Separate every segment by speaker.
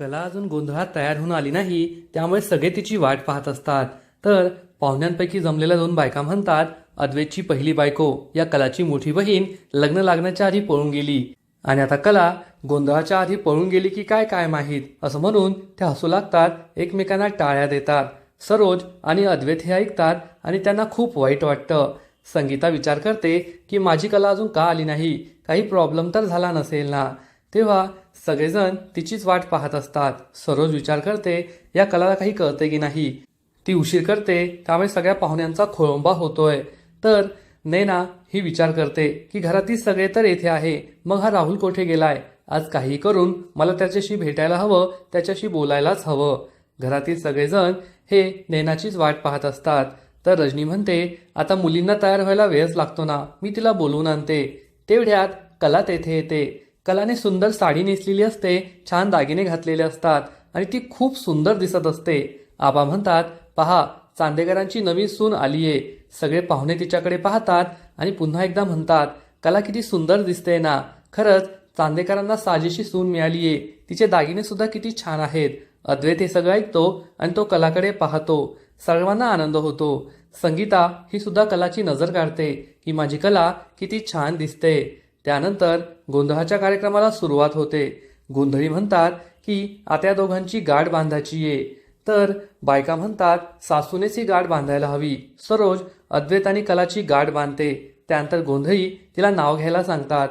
Speaker 1: कला अजून गोंधळात तयार होऊन आली नाही त्यामुळे सगळे तिची वाट पाहत असतात. तर पाहुण्यांपैकी जमलेल्या दोन बायका म्हणतात अद्वैतची पहिली बायको या कलाची मोठी बहीण लग्न लागण्याच्या आधी पळून गेली. आणि आता कला गोंधळाच्या आधी पळून गेली की काय काय माहीत असं म्हणून त्या हसू लागतात एकमेकांना टाळ्या देतात. सरोज आणि अद्वैत हे ऐकतात आणि त्यांना खूप वाईट वाटतं. संगीता विचार करते की माझी कला अजून का आली नाही? काही प्रॉब्लेम तर झाला नसेल ना? तेव्हा सगळेजण तिचीच वाट पाहत असतात. सरोज विचार करते या कलाला काही कळते की नाही? ती उशीर करते त्यामुळे सगळ्या पाहुण्यांचा खोळंबा होतोय. तर नैना ही विचार करते की घरातील सगळे तर येथे आहे मग हा राहुल कोठे गेलाय? आज काही करून मला त्याच्याशी भेटायला हवं त्याच्याशी बोलायलाच हवं. घरातील सगळेजण हे नैनाचीच वाट पाहत असतात. तर रजनी म्हणते आता मुलींना तयार व्हायला वेळच लागतो ना मी तिला बोलवून आणते. तेवढ्यात कला तेथे येते. कलाने सुंदर साडी नेसलेली असते छान दागिने घातलेले असतात आणि ती खूप सुंदर दिसत असते. आबा म्हणतात पहा चांदेकरांची नवीन सून आलीये. सगळे पाहुणे तिच्याकडे पाहतात आणि पुन्हा एकदा म्हणतात कला किती सुंदर दिसते ना. खरंच चांदेकरांना साजेशी सून मिळालीये. तिचे दागिने सुद्धा किती छान आहेत. अद्वैत हे सगळं ऐकतो आणि तो कलाकडे पाहतो. सर्वांना आनंद होतो. संगीता ही सुद्धा कलाची नजर काढते की माझी कला किती छान दिसते. त्यानंतर गोंधळाच्या कार्यक्रमाला सुरुवात होते. गोंधळी म्हणतात की आत्या दोघांची गाठ बांधायची आहे तर बायका म्हणतात सासूनेच ही गाठ बांधायला हवी. सरोज अद्वैत आणि कलाची गाठ बांधते. त्यानंतर गोंधळी तिला नाव घ्यायला सांगतात.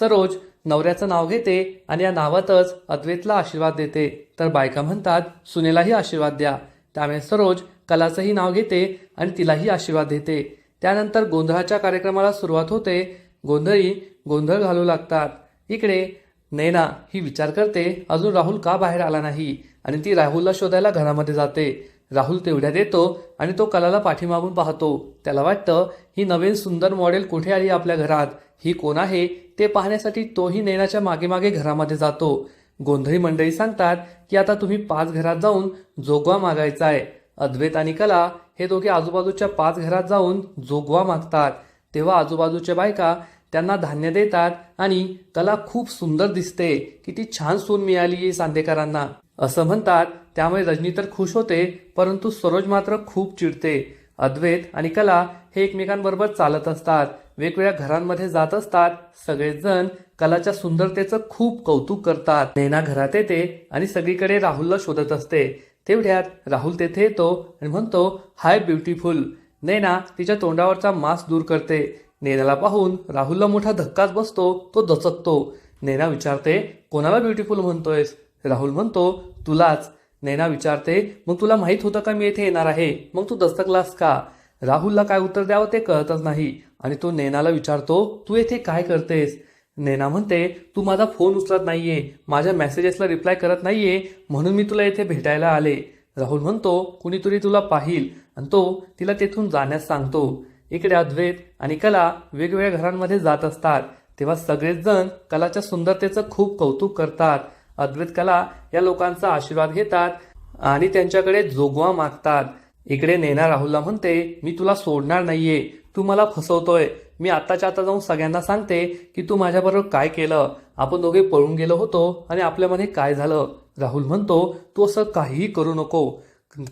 Speaker 1: सरोज नवऱ्याचं नाव घेते आणि या नावातच अद्वैतला आशीर्वाद देते. तर बायका म्हणतात सुनेलाही आशीर्वाद द्या. त्यामुळे सरोज कलाचंही नाव घेते आणि तिलाही आशीर्वाद देते. त्यानंतर गोंधळाच्या कार्यक्रमाला सुरुवात होते गोंधळी गोंधळ घालू लागतात. इकडे नैना ही विचार करते अजून राहुल का बाहेर आला नाही? आणि ती राहुलला शोधायला घरामध्ये जाते. राहुल तेवढ्यात येतो आणि तो कलाला पाठीमागून पाहतो. त्याला वाटतं ही नवीन सुंदर मॉडेल कुठे आली आपल्या घरात? ही कोण आहे? ते पाहण्यासाठी तोही नैनाच्या मागे मागे घरामध्ये जातो. गोंधळी मंडळी सांगतात की आता तुम्ही पाच घरात जाऊन जोगवा मागायचा आहे अद्वैत आणि कला हे दोघे आजूबाजूच्या पाच घरात जाऊन जोगवा मागतात. तेव्हा आजूबाजूच्या बायका त्यांना धान्य देतात आणि कला खूप सुंदर दिसते. किती छान सून मिळाली सांदेकरांना. असं म्हणतात त्यामुळे रजनी तर खुश होते परंतु सरोज मात्र खूप चिडते. अद्वैत आणि कला हे एकमेकांबरोबर चालत असतात. वेगवेगळ्या घरांमध्ये जात असतात. सगळेजण कलाच्या सुंदरतेचं खूप कौतुक करतात. नैना घरात येते आणि सगळीकडे राहुलला शोधत असते. तेवढ्यात राहुल तेथे येतो आणि म्हणतो हाय ब्युटिफुल. नैना तिच्या तोंडावरचा मास दूर करते. नैनाला पाहून राहुलला मोठा धक्काच बसतो तो दचकतो. नैना विचारते कोणाला ब्युटिफुल म्हणतोयस? राहुल म्हणतो तुलाच. नैना विचारते मग तुला माहीत होतं का मी येथे येणार आहे? मग तू दस्तकलास का? राहुलला काय उत्तर द्यावं ते कळतच नाही आणि तो नैनाला विचारतो तू येथे काय करतेस? नैना म्हणते तू माझा फोन उचलत नाहीये माझ्या मेसेजेसला रिप्लाय करत नाहीये म्हणून मी तुला येथे भेटायला आले. राहुल म्हणतो कुणीतरी तुला पाहिल आणि तो तिला तेथून जाण्यास सांगतो. इकडे अद्वैत आणि कला वेगवेगळ्या घरांमध्ये जात असतात. तेव्हा सगळेच जण कलाच्या सुंदरतेचं खूप कौतुक करतात. अद्वैत कला या लोकांचा आशीर्वाद घेतात आणि त्यांच्याकडे जोगवा मागतात. इकडे नेना राहुलला म्हणते मी तुला सोडणार नाहीये. तू मला फसवतोय. मी आत्ताच्या आता जाऊन सगळ्यांना सांगते की तू माझ्याबरोबर काय केलं? आपण दोघे पळून गेलो होतो आणि आपल्यामध्ये काय झालं? राहुल म्हणतो तू असं काहीही करू नको.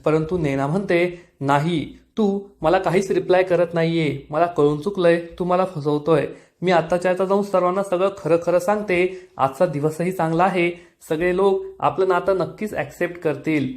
Speaker 1: परंतु नैना म्हणते नाही तू मला काहीच रिप्लाय करत नाहीये. मला कळून चुकलंय. तू मला फसवतोय. मी आत्ताच्या आता जाऊन सर्वांना सगळं खरं खरं सांगते. आजचा दिवसही चांगला आहे. सगळे लोक आपलं नातं नक्कीच ऍक्सेप्ट करतील.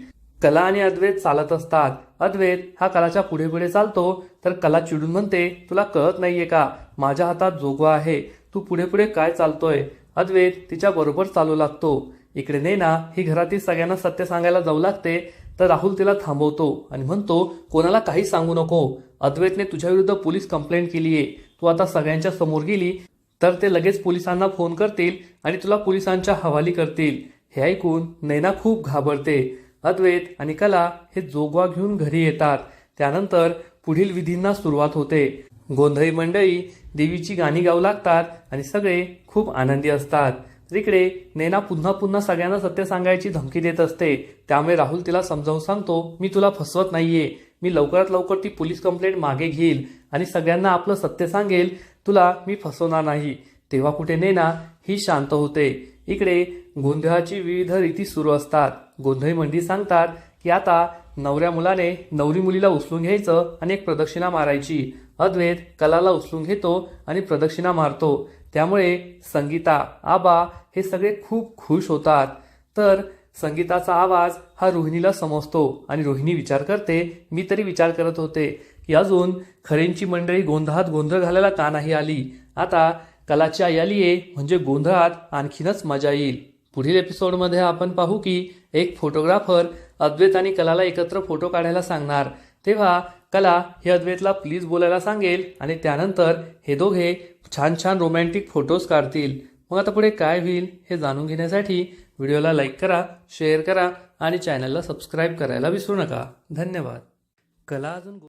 Speaker 1: कला आणि अद्वैत चालत असतात. अद्वैत हा कलाच्या पुढे पुढे चालतो. तर कला चिडून म्हणते तुला कळत नाहीये का? माझ्या हातात जोगवा आहे. तू पुढे पुढे काय चालतोय? अद्वैत तिच्या बरोबर चालू लागतो. इकडे नेना ही घरातील सगळ्यांना सत्य सांगायला जाऊ लागते. तर राहुल तिला थांबवतो आणि म्हणतो कोणाला काही सांगू नको. अद्वैतने तुझ्या विरुद्ध पोलीस कंप्लेंट केली आहे. तू आता सगळ्यांच्या समोर गेली तर ते लगेच पोलिसांना फोन करतील आणि तुला पोलिसांच्या हवाली करतील. हे ऐकून नैना खूप घाबरते. अद्वैत आणि कला हे जोगवा घेऊन घरी येतात. त्यानंतर पुढील विधींना सुरुवात होते. गोंधळी मंडळी देवीची गाणी गाऊ लागतात आणि सगळे खूप आनंदी असतात. इकडे नैना पुन्हा पुन्हा सगळ्यांना सत्य सांगायची धमकी देत असते. त्यामुळे राहुल तिला समजावून सांगतो मी तुला फसवत नाहीये. मी लवकरात लवकर ती पोलीस कंप्लेंट मागे घेईल आणि सगळ्यांना आपलं सत्य सांगेल. तुला मी फसवणार नाही. तेव्हा कुठे नेना ही शांत होते. इकडे गोंधळाची विविध रीती सुरू असतात. गोंधळी मंडी सांगतात की आता नवऱ्या मुलाने नवरी मुलीला उचलून घ्यायचं आणि एक प्रदक्षिणा मारायची. अद्वैत कलाला उचलून घेतो आणि प्रदक्षिणा मारतो. त्यामुळे संगीता आबा हे सगळे खूप खुश होतात. तर संगीताचा आवाज हा रोहिणीला समजतो आणि रोहिणी विचार करते मी तरी विचार करत होते. की अजून खरेंची मंडळी गोंधळात गोंधळ घालायला का नाही आली? आता कलाची आई आली आहे म्हणजे गोंधळात आणखीनच मजा येईल. पुढील एपिसोडमध्ये आपण पाहू की एक फोटोग्राफर अद्वैत आणि कलाला एकत्र फोटो काढायला सांगणार. तेव्हा कला हे अद्वैतला प्लीज बोलायला सांगेल आणि त्यानंतर हे दोघे छान छान रोमॅन्टिक फोटोज काढतील. मग आता पुढे काय होईल हे जाणून घेण्यासाठी व्हिडिओला लाईक करा शेअर करा आणि चॅनलला सबस्क्राईब करायला विसरू नका. धन्यवाद. कला अजून